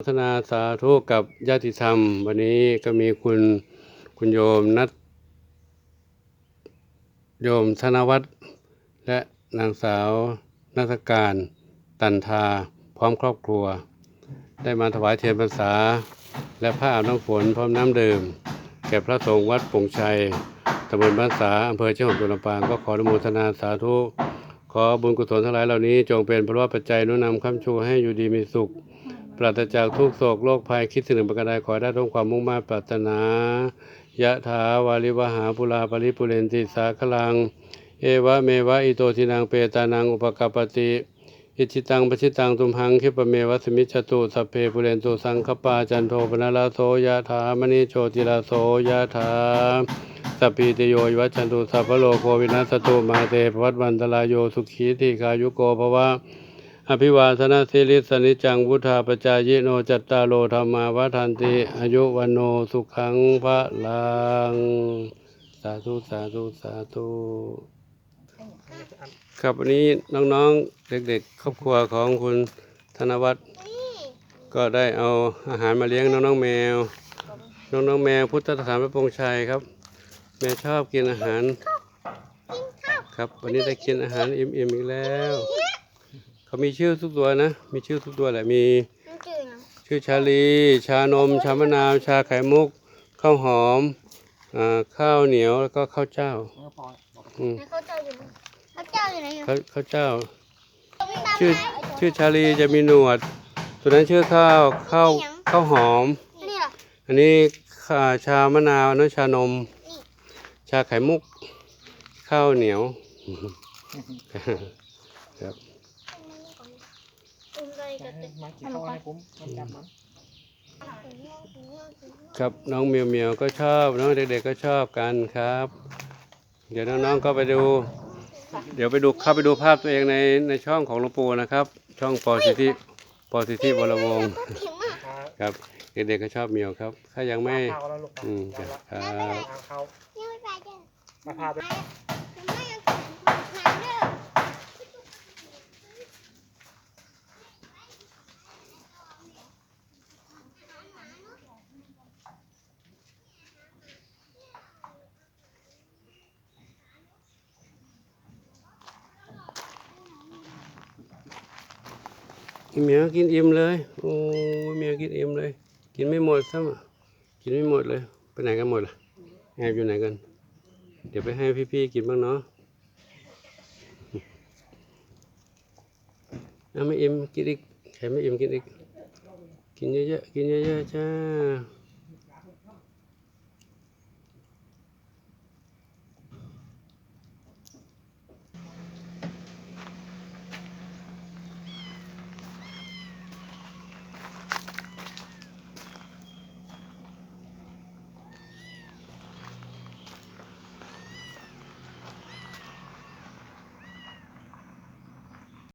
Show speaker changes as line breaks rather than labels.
พัฒนาสาธุกับญาติธรรม วันนี้ก็มีคุณคุณโยมนัทโยมธนวัฒน์และนางสาวนัทการตันทาพร้อมครอบครัว ได้มาถวายเทียนพรรษา และผ้าอาบน้ำฝนพร้อมน้ำดื่ม แก่พระสงฆ์วัดปงชัยตำบลบ้านสาอำเภอเชียงของจังหวัดลำปางก็ขออนุโมทนาสาธุ ขอบุญกุศลทั้งหลายเหล่านี้ จงเป็นพระวปัจจัยนุนนำค้ำชูให้อยู่ดีมีสุข ปราศจากทุกโศกโรคภัยคิดถึงประการใดขอได้ทุกความมุ่งมั่นปรารถนายะถาวาลิวหาปุราปริปุเรนติสาคลัง เอวะเมวะอิโตทินังเปตานังอุปกปปติอิจิตังปชิตังตุมหังคิปเมวะสมิจตุสัพเพปุเรนตุสังคปาจันโทปนาลาโสยะถามณีโชติลาโสยะถาสัพพิติโยวิวัจันตุสัพพโลโควินัสสตุมาเตภวัตวันตรายโยสุขีติกายุโกภวะ อภิวาทนาสิริสนิจังวุธาปจายโนจัตตาโลธรรมาวัฏันติอายุวันโนสุขังพระลัง สาธุสาธุสาธุครับวันนี้น้องๆเด็กๆ ครอบครัวของคุณธนวัฒน์ก็ได้เอาอาหารมาเลี้ยงน้องๆแมว น้องๆแมวพุทธสถานพระปงชัยครับ แมวชอบกินอาหาร ครับวันนี้ได้กินอาหารอิ่มๆอีกแล้ว เขามีชื่อทุกตัวนะ มีชื่อทุกตัวแหละ มี
มันจืดนะ
ชื่อชาลี ชานม ชามะนาว ชาไข่มุก ข้าวหอมอ่าข้าวเหนียวแล้วก็ข้าวเจ้าอืม
แล้วเขาเจ้าอยู่ไหนเขาเจ้าอยู่ไหนอยู่
ข้าวข้าวเจ้า
ไม่ตาม
ชื่อ
ไหน
ชื่อชาลีจะมีหนวด ตัวนั้นชื่อข้าวข้าวข้าวหอม
นี่เหรอ
อันนี้ข้าชามะนาวอันนั้นชานม ชาไข่มุก ข้าวเหนียวครับ
อุ้มเลยกับตึก
มากี่ข้อให้ผมมันจับมัน
ครับน้องเมียวเมียวก็ชอบน้องเด็กๆก็ชอบกันครับ เดี๋ยวน้องๆก็ไปดู เดี๋ยวไปดูเข้าไปดูภาพตัวเองในในช่องของหลวงปู่นะครับ ช่องปอสิทธิปอสิทธิวรวงศ์
เข็มอะ
ครับเด็กๆก็ชอบเมียวครับ ถ้ายังไม่
ข้าวแล้วลูก
อืมครับ
เอาข้าว
ยังไม่ไปจ้ะ
มาพาไป
ยังไม่ยังน้ำเด้อ
เหมียวกินอิ่มเลยโอ้เหมียวกินอิ่มเลย กินไม่หมดซ้ำอะกินไม่หมดเลย ไปไหนกันหมดล่ะแอบอยู่ไหนกัน เดี๋ยวไปให้พี่ๆกินบ้างเนาะเอาไม่อิ่มกินอีกใครไม่อิ่มกินอีก กินเยอะๆกินเยอะๆจ้า